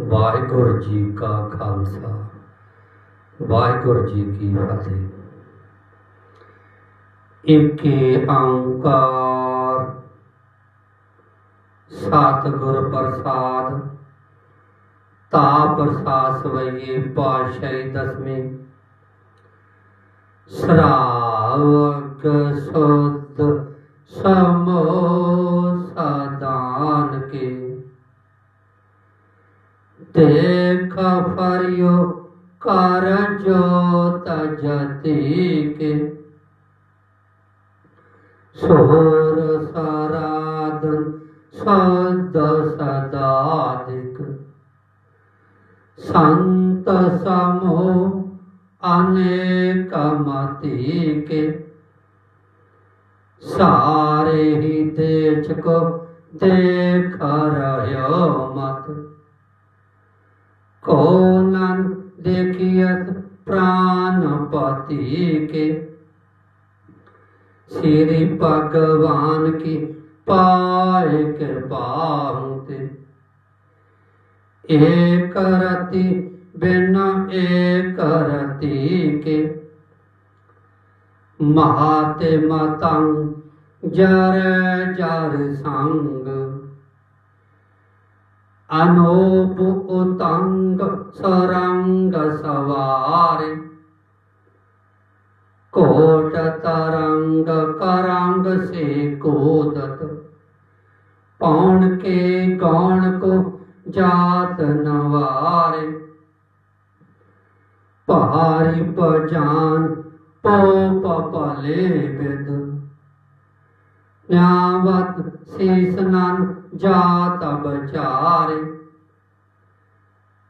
ਵਾਹਿਗੁਰੂ ਜੀ ਕਾ ਖਾਲਸਾ। ਵਾਹਿਗੁਰੂ ਜੀ ਕੀ ਫਤਿਹ। ਏਕੇ ਓੰਕਾਰ ਸਤਿਗੁਰ ਪ੍ਰਸਾਦ ਤਾ ਪ੍ਰਸਾਦ ਵਈਏ ਪਾਸ਼ੈ ਦਸਵੇਂ। ਸਰਾਵਕ ਸੁਧ ਸਮੋ ਫਰਿਓ ਕਰ ਜੋ ਤਜਤੀ ਕੇ ਸੋਰ ਸਰਾਦਨ ਸਦ ਸਦਾਦਿਕ ਸੰਤ ਸਮੋ ਅਨੇਕ ਮਤੀ ਕੇ ਸਾਰੇ ਹੀ ਦੇਚ ਕੋ ਦੇਖ ਰਹਿਓ ਮਤ ਕੋ ਨਨ ਦੇਖਿයਤ ਪ੍ਰਾਨ ਪਤੀ ਕੇ। ਸ੍ਰੀ ਭਗਵਾਨ ਕੀ ਪਾਏ ਕਿਰਪਾ ਤੇ ਏਕ ਰਤੀ ਬਿਨ ਏਕ ਰਤੀ ਕੇ। ਮਹਾਤੇ ਮਤੰ ਜਰ ਜਰ ਸੰਗ। ਅਨੋਪ ਉਤੰਗ ਸਰੰਗ ਸਵਾਰੇ ਕੋਟ ਤਰੰਗ ਕਰੰਗ ਸੇ ਕੋਦਤ ਪੌਣ ਕੇ ਗੌਣ ਕੋ ਜਾਤ ਨਵਾਰੇ ਭਾਰੀ ਪਜਾਨ ਪੋ ਪਪਲੇ ਬਿਦ ਨਿਆਵਤ ਸੀਸ ਨਨ ਜਾਤ ਬਚਾਰੇ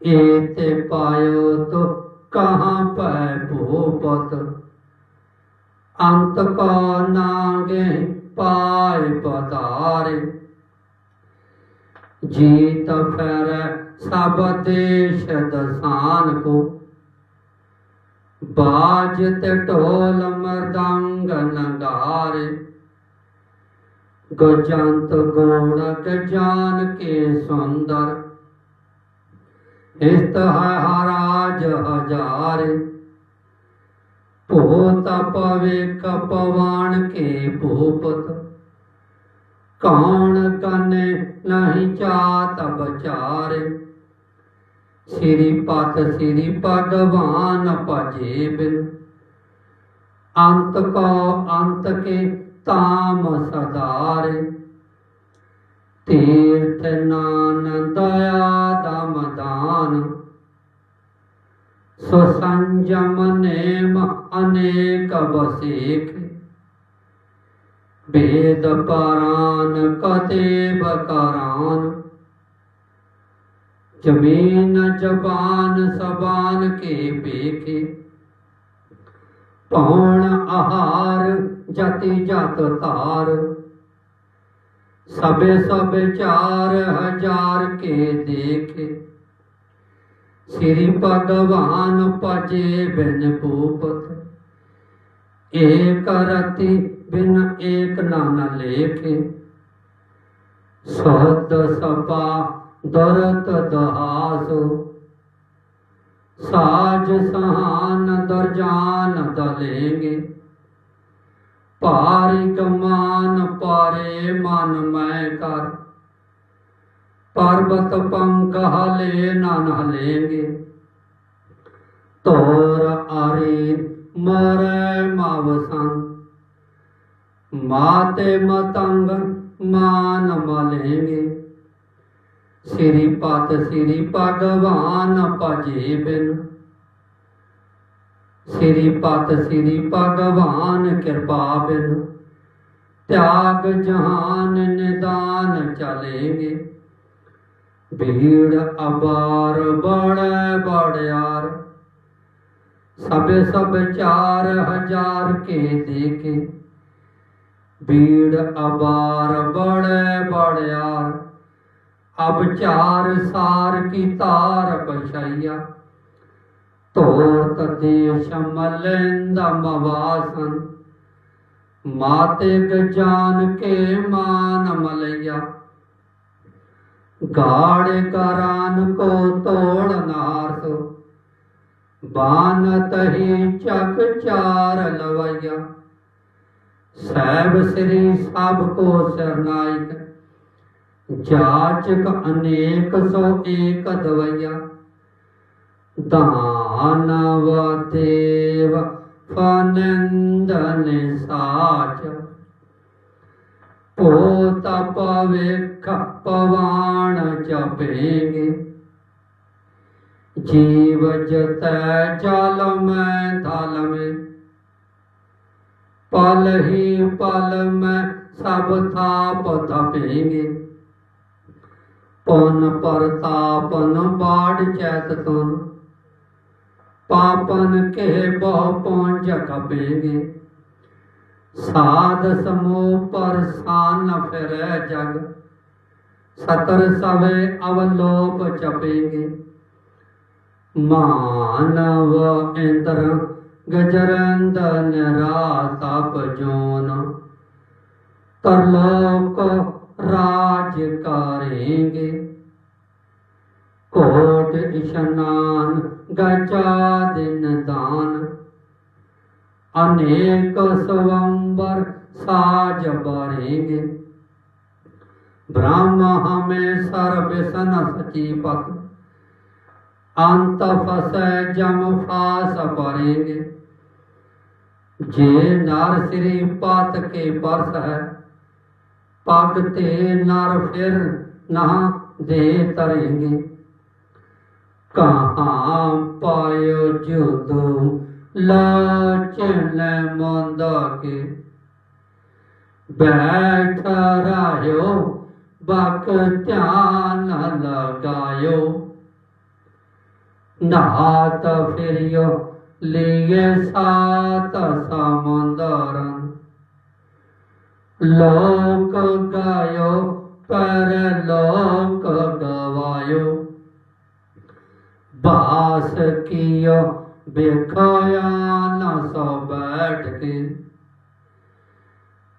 ਏਤੇ ਪਾਇਓ ਤੋ ਕਹਾਂ ਪੈ ਭੂਪਤ। ਅੰਤ ਕੋ ਨਾਗੇ ਪਾਏ ਪਤਾਰੇ ਜੀਤ ਫਿਰ ਸਭ ਦੇਸ਼ ਦਸਾਨ ਕੋ। ਬਾਜ ਤੇ ਢੋਲ ਮਰਦੰਗ ਨਗਾਰੇ। ਗਜੰਤ ਗੁਣ ਗਜਾਨ ਕੇ ਸੁੰਦਰ। ਇਸਤ ਹਰਾਜ ਹਜ਼ਾਰੇ। ਭੂਤ ਪਵੇ ਕਪਵਾਨ ਕੇ ਭੂਪਤ। ਕੌਣ ਕਨੇ ਨਹੀਂ ਚਾਤ ਬਚਾਰੇ। ਸ੍ਰੀ ਪਤ ਸ੍ਰੀ ਭਗਵਾਨ ਭਜੇ ਬਿਨ। ਅੰਤ ਕੋ ਅੰਤ ਕੇ ਤਾਮ ਸਦਾਰੇ ਤੀਰਥ ਨਾਨ ਦਇਆ ਦਮ ਦਾਨ। ਸੋ ਸੰਜਮ ਨੇਮ ਅਨੇਕ ਬਸੇਖ ਬੇਦ ਪਰਾਨ ਕਤੇ ਬਕਰਾਨ ਜਮੀਨ ਜਬਾਨ ਸਬਾਨ ਕੇ ਬੇਖੇ ਪੌਣ ਆਹਾਰ ਜਤੀ ਜਤ ਧਾਰ। ਸਭੇ ਸਭੇ ਚਾਰ ਹਜ਼ਾਰ ਕੇ ਦੇਖੇ। ਸ੍ਰੀ ਭਗਵਾਨ ਭਜੇ ਬਿਨ ਭੂਪਤ। ਏਕ ਰਤੀ ਬਿਨ ਏਕ ਨਾਨਾ ਲੇਖੇ। ਸਹਦ ਸਪਾ ਦਰਤ ਦਹਾਸ। ਸਾਜ ਸਹਾਨ ਦਰਜਾਨ ਦਲੇਗੇ। ਪਾਰਿ ਕਮਾਨ ਪਾਰੇ ਮਨ ਮੈਂ ਕਰ। ਪਰਬਤ ਪੰਕ ਹਲੇ ਨਨ ਹਲੇਗੇ। ਤੋਰ ਆਰੇ ਮਰੈ ਮਾਵਸੰ ਮਾਤੇ ਮਤੰਗ ਮਾਨ ਮਲੇਗੇ। ਸ੍ਰੀ ਪਤ ਸ੍ਰੀ ਭਗਵਾਨ ਭਜੇ ਬਿਨ। ਸ੍ਰੀ ਪਤ ਸ੍ਰੀ ਭਗਵਾਨ ਕਿਰਪਾ ਬਿਨ। ਤਿਆਗ ਜਹਾਨ ਨਿਦਾਨ ਚਲੇਗੇ। ਭੀੜ ਅਬਾਰ ਬੜੈ ਬੜਿਆਰ। ਸਭੇ ਸਭ ਚਾਰ ਹਜ਼ਾਰ ਕੇ ਦੇਖੇ। ਭੀੜ ਅਬਾਰ ਬੜੈ ਬੜਿਆਰ। ਅਬ ਚਾਰ ਸਾਰ ਕੀ ਤਾਰ ਪਛਈਆ ਤੋਰ ਤਦੇਸ਼ ਮਲੰਦਾ ਮਵਾਸਨ। ਮਾਤੇ ਗਜਾਨ ਕੇ ਮਾਨ ਮਲਈਆ। ਗਾੜ ਕਰਾਨ ਕੋ ਤੋੜ ਨਾਰਸ। ਬਾਨਤ ਹੀ ਚੱਕ ਚਾਰ ਲਵਈਆ। ਸਹਿਬ ਸ੍ਰੀ ਸਭ ਕੋ ਸਰਨਾਇਕ। ਜਾਚਕ ਅਨੇਕ ਸੋ ਏਕ ਦਵਈਆ ਦਾਨਵ ਦੇਵ ਫਨੰਦਨ ਸਾਚ ਪੋ ਤਪ ਵੇਖ ਪਵਾਣ ਜਪੇਗੇ, ਜੀਵ ਜਤੈ ਚਲ ਮੈਂ ਥਲ ਮੈਂ। ਪਲ ਹੀ ਪਲ ਮੈਂ ਸਭ ਥਾਪ ਥਪੇਗੇ ਪਨ ਪਰਤਾਪਨ ਬਾੜ ਚੈਤ ਤੁਨ ਪਾਪਨ ਕੇ ਬਹੁ ਪਹੁੰਚ ਕਪੇਗੇ ਸਾਧ ਸਮੂਹ ਪਰ ਸਾਨ ਫਿਰੈ ਜਗ। ਸਤਰ ਸਵੇ ਅਵਲੋਪ ਚਪੇਗੇ। ਮਾਨਵ ਇੰਦਰ ਗਜਰੰਦ ਨਿਰਾਤਪ ਜੋਨ। ਤਰਲੋਕ ਰਾਜ ਕਰੇਗੇ। ਕੋਟ ਇਸ਼ਨਾਨ, ਗਜਾ ਦਿਨ ਦਾਨ। ਅਨੇਕ ਸਵੰਬਰ ਸਾਜ ਬਰੇਗੇ। ਬ੍ਰਹਮ ਹਮੇ ਸਰਬ ਸਨ ਸਚੀ ਪਤ। ਅੰਤ ਫਸੈ ਜਮ ਫਾਸ ਪਰੇਗੇ ਜੇ ਨਰ ਸ੍ਰੀ ਪਤ ਕੇ ਪਰਸ ਹੈ, ਪਗ ਤੇ ਨਰ ਫਿਰ ਨਾ ਦੇ ਤਰੇਗੇ। ਕਹਾਂ ਪਾਇਓ ਜੁਦੂ ਲਾਚਨ ਮੰਦਾ ਕੇ। ਬੈਠ ਰਾਇਓ, ਬਕ ਧਿਆਨ ਲਗਾਇਓ ਨਾਤ ਫਿਰਿਓ, ਲੀਏ ਸਾਤ ਸਮੰਦਰਨ ਲੋਕ ਗਾਇਓ, ਪਰ ਲੋਕ ਗਵਾਇਓ। बास कियो बेखाया न सौ बैठ के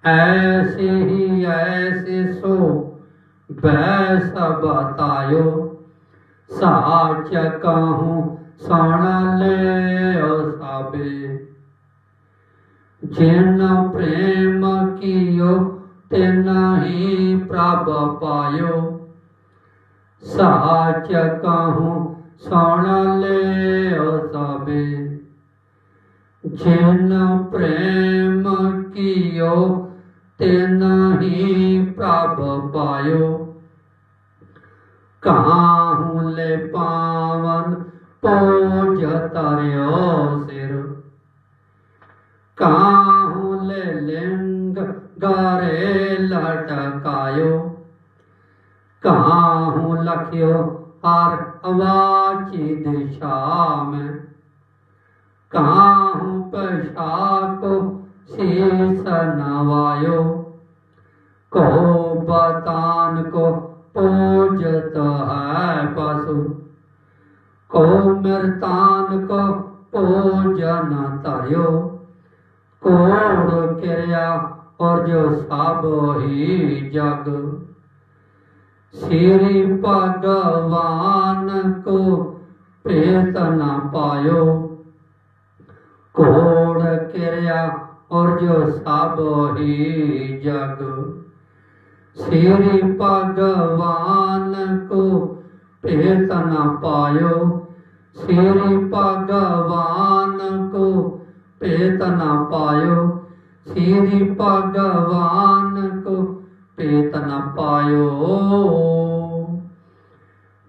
ऐसे ही ऐसे सो, बैस बतायो। साच कहूँ साणा ले सबे। जिन प्रेम कियो, तिन ही प्रभ पायो। साच कहूँ ਸਣ ਲੈ ਸਾਬੇ ਜਿਨ ਪ੍ਰੇਮ ਕੀਓ, ਤਿਨ ਹੀ ਪ੍ਰਭ ਪਾਇਓ। ਕਾਹੂ ਲੈ ਪਾਵਨ ਪੋਜ ਤਰਿਓ ਸਿਰ। ਕਾਹੂ ਲੈ ਲਿੰਗ ਗਾਰੇ ਲਟਕਾਇਓ। ਕਾਹੂ ਲਖਿਓ ਹਰ की दिशा में काहू पशाक शीस नवायो को बतान को पूजत है पशु को मृतान को पूजन तयो कोड़ क्रिया और जो सब ही जग श्री भगवान को ਭੇਤ ਨਾ ਪਾਇਓ। ਕੋੜ ਕਿਰਿਆ ਔਰ ਜੋ ਸਭ ਹੀ ਜਗ। ਸ੍ਰੀ ਭਗਵਾਨ ਕੋ ਭੇਤ ਨਾ ਪਾਇਓ। ਸ੍ਰੀ ਭਗਵਾਨ ਕੋ ਭੇਤ ਨਾ ਪਾਇਓ। ਸ੍ਰੀ ਭਗਵਾਨ ਕੋ ਭੇਤ ਨਾ ਪਾਇਓ।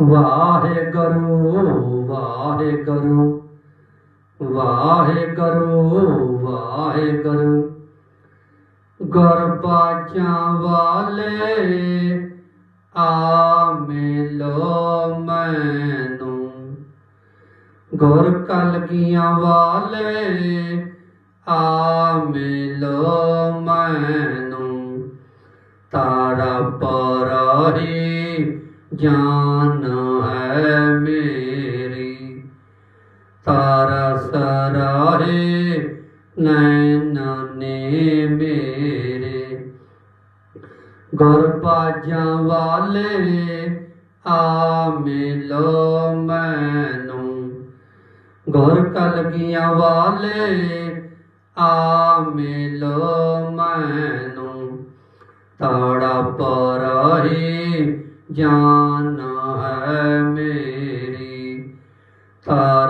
ਵਾਹਿਗੁਰੂ ਵਾਹਿਗੁਰੂ ਵਾਹਿਗੁਰੂ ਗੁਰ ਬਾਚਾਂ ਵਾਲੇ, ਆ ਮਿਲੋ ਮੈਨੂੰ। ਗੁਰ ਕਲਗੀਆਂ ਵਾਲੇ, ਆ ਮਿਲੋ ਮੈਨੂੰ। ਤਾਰਾ ਪਰਾਹੀ ਜਾਨ ਹੈ ਮੇਰੀ। ਤਾਰਾ ਸਰਾਹੇ ਨੈਣ ਨੇ ਮੇਰੇ। ਗੁਰ ਬਾਜਾਂ ਵਾਲੇ ਆ ਮਿਲੋ ਮੈਨੂੰ। ਗੁਰ ਕਲਗੀਆਂ ਵਾਲੇ ਆ ਮਿਲੋ ਮੈਨੂੰ। ਤਾੜਾ ਪਰਾਹੀ ਜਾਨ ਹੈ ਮੇਰੀ। ਤਾ